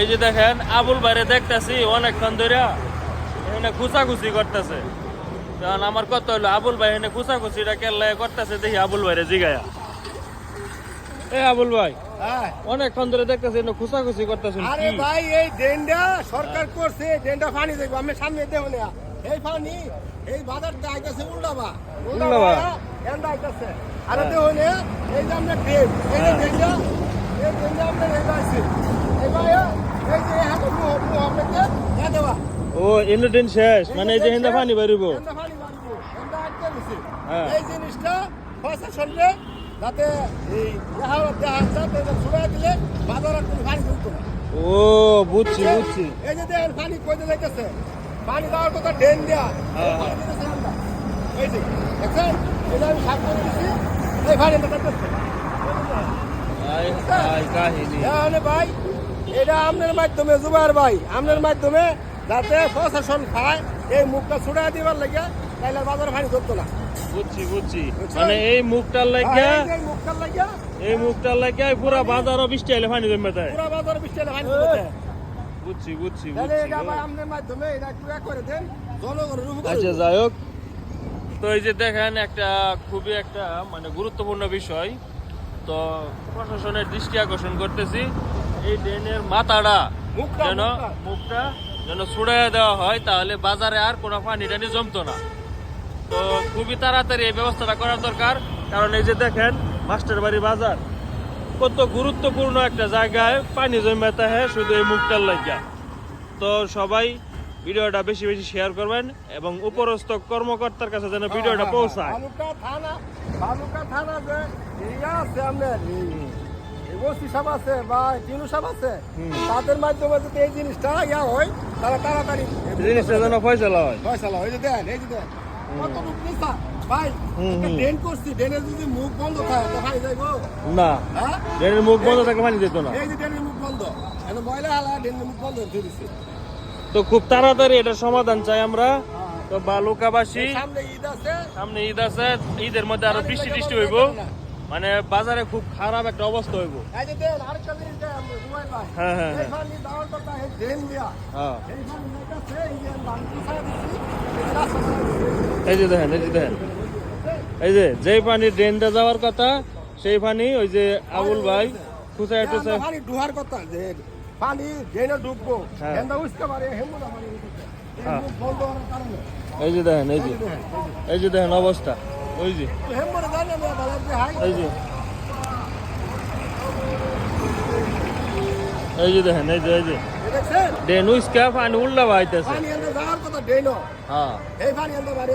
এই যে দেখেন আবুল বাইরে দেখতেছি অনেকক্ষণ ধরে এখানে খুচাখুচি করতেছে। কারণ আমার কত হলো আবুল ভাই এখানে খুচাখুচিটা কেল্লা করতেছে দেখি আবুল বাইরে জিগায়া। এই আবুল ভাই হ্যাঁ। অনেকক্ষণ ধরে দেখতেছি এখানে খুচাখুচি করতেছেন। আরে ভাই এই ডেন্ডা সরকার করছে ডেন্ডা পানি দেখব আমি সামনে দেবো না এই পানি এই বাজারটা আইতেছে আইতেছে। আরে দেবো না এই যে আমরা এই যে ডেন্ডা এই এই এই হ্যাঁ হ্যাঁ দেওয়া ও ইন্দ্রদিন শেষ। মানে এই যে হিন্দা পানি বাড়বো হ্যাঁ। এই জিনিসটা পয়সা শুনলে যাতে এই দেখা যাতে ছুড়ে দিলে বাজারে পানি তুলতো না ও বুঝছি। বুঝছি এই যে দেখেন পানি কইতে যাইতেছে। পানি দেওয়ার কথা ড্রেন দেয়া। হ্যাঁ, এই যে দেখছেন এই যে আমি সাফ করে দিচ্ছি এই দেখতেছে ভাই এটা আপনার মাধ্যমে জুবাইর ভাই আপনার মাধ্যমে যাতে প্রশাসন খায় এই মুখটা ছুড়ে দিবার লাগে তাইলে বাজারে পানি ধরতো না। বুঝছি বুঝছি। মানে এই মুখটার লাগিয়া এই মুখটার লাগিয়া এই মুখটার লাগিয়া পুরা বাজারও বৃষ্টি আইলে পানি জমে তাই। পুরা বাজারে বৃষ্টি হলে পানি ধরতে বুঝছি বুঝছি তাহলে এটা ভাই আপনার মাধ্যমে এটা একটু এক করে দেন জনগণের উপকার আচ্ছা যাই হোক। তো এই যে দেখেন একটা খুবই একটা মানে গুরুত্বপূর্ণ বিষয়। তো প্রশাসনের দৃষ্টি আকর্ষণ করতেছি। এই ড্রেনের মাথাটা যেন মুখটা। যেন ছুড়াইয়া দেওয়া হয় তাহলে বাজারে আর কোনো পানি টানি জমতো না। তো খুবই তাড়াতাড়ি এই ব্যবস্থাটা করা দরকার কারণ এই যে দেখেন মাস্টার বাড়ি বাজার। কত গুরুত্বপূর্ণ একটা জায়গায় পানি জমাতে হয় শুধু এই মুখটার লাগিয়া তো সবাই ভিডিওটা বেশি বেশি শেয়ার করবেন এবং উপরস্থ কর্মকর্তার কাছে যেন ভিডিওটা হ্যাঁ, পৌঁছায়। থানা থানা যে এরিয়া আছে আপনার ওসি সাহেব আছে বা টিনু সাহেব আছে তাদের মাধ্যমে যদি এই জিনিসটা ইয়া হয় তারা তাড়াতাড়ি জিনিসটা যেন ফয়সলা হয়। ফয়সালা এই যে দেন এই যে দেন। কত রূপ ভাই হুম, একটা ড্রেন করছি ড্রেনের যদি মুখ বন্ধ থাকে তো যাইবো। না। হ্যাঁ? ড্রেনের মুখ বন্ধ থাকলে পানি যেত না। এই যে ড্রেনের মুখ বন্ধ। এখন ময়লা হালা ড্রেনের মুখ বন্ধ করে তো খুব তাড়াতাড়ি এটা সমাধান চাই আমরা। তো বালুকাবাসী সামনে ঈদ আছে। ঈদের মধ্যে আরও বৃষ্টি টিষ্টি হইব। মানে বাজারে খুব খারাপ একটা অবস্থা হইব। হ্যাঁ, হ্যাঁ, এই হ্যাঁ। হ্যাঁ। এই যে দেখেন এই যে দেখেন। এই যে যেই পানি ড্রেনটা যাওয়ার কথা সেই পানি ওই যে আবুল ভাই খুচায় আমরা টুচায় কথা যে পানি ড্রেনে হ্যাঁ। হেন্দা উঠতে পারে হেমুনা পানি হ্যাঁ। বন্ধ হওয়ার কারণে এই যে দেখেন এই যে। এই যে দেখেন, অবস্থা। ওই যে। এই যে। এই যে দেখেন এই যে এই যে। দেখছেন? উইসকা পানি উল্টা বাইতেছে পানি হেন্দা যাওয়ার কথা ড্রেন হ্যাঁ। এই পানি এর পানি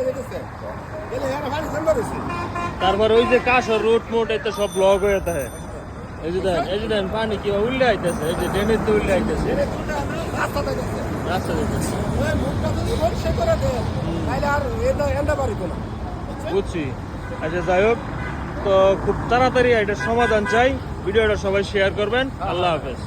তারপর ওই যে কাশর রুট মুট তো সব ব্লক হয়ে থাকে। এই যে দেখেন এই যে দেখেন পানি কি উল্টে আইতেছে? এই যে ড্রেনের তো উল্টে আইতেছে। ড্রেনে তুলতে আমরা রাস্তা দেখেছে রাস্তা দেখতেছে ওই মুখটা যদি পরিষ্কার করে দেয় তাহলে আর এটা এন্ডা বাড়িত না বুঝছি। আচ্ছা যাই হোক তো খুব তাড়াতাড়ি এটার সমাধান চাই। ভিডিওটা সবাই শেয়ার করবেন। আল্লাহ হাফেজ।